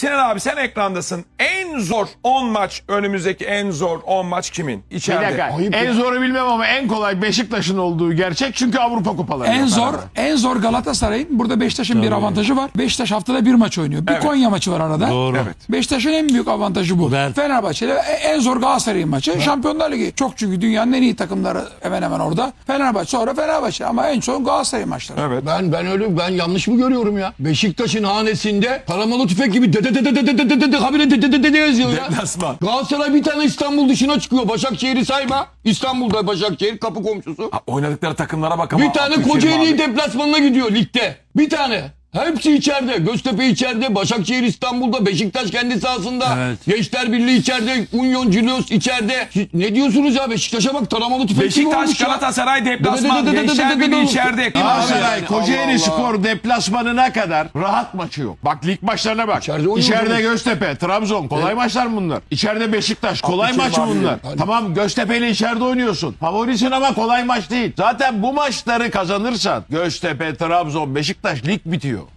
Sinan abi sen ekrandasın. En zor 10 maç önümüzdeki en zor 10 maç kimin? Bir İçeride. dakika. Ayıp en ya. zoru bilmem ama en kolay Beşiktaş'ın olduğu gerçek. Çünkü Avrupa kupaları. En zor arada. en zor Galatasaray'ın. Burada Beşiktaş'ın bir avantajı var. Beşiktaş haftada bir maç oynuyor. Bir Evet. Konya maçı var arada. Doğru. Evet. Beşiktaş'ın en büyük avantajı bu. Ben- Fenerbahçe ile en zor Galatasaray'ın maçı. Şampiyonlar Ligi. Çok çünkü dünyanın en iyi takımları hemen hemen orada. Fenerbahçe sonra Fenerbahçe ama en son Galatasaray maçları. Evet. Ben ben öyle ben yanlış mı görüyorum ya? Beşiktaş'ın hanesinde paramalı tüfek gibi de habire yazıyor ya. Deplasman. Galatasaray bir tane İstanbul dışına çıkıyor. Başakşehir'i sayma. İstanbul'da Başakşehir kapı komşusu. Ha, Oynadıkları takımlara bak ama. Bir tane Kocaeli deplasmanına gidiyor ligde. Bir tane. Hepsi içeride. Göztepe içeride. Başakşehir İstanbul'da. Beşiktaş kendi sahasında. Evet. Gençler Birliği içeride. Union Julius içeride. Ne diyorsunuz ya? Beşiktaş'a bak taramalı tüfek gibi Beşiktaş. Galatasaray deplasman. Gençler Birliği içeride. Galatasaray Yani Kocaeli Spor deplasmanına kadar rahat maçı yok. Bak lig maçlarına bak. İçeride İçeride. Göztepe, Trabzon kolay maçlar mı bunlar. İçeride Beşiktaş kolay maç mı bunlar. diyor. Tamam Göztepe ile içeride oynuyorsun. Favorisin ama kolay maç değil. Zaten bu maçları kazanırsan Göztepe, Trabzon, Beşiktaş lig bitiyor.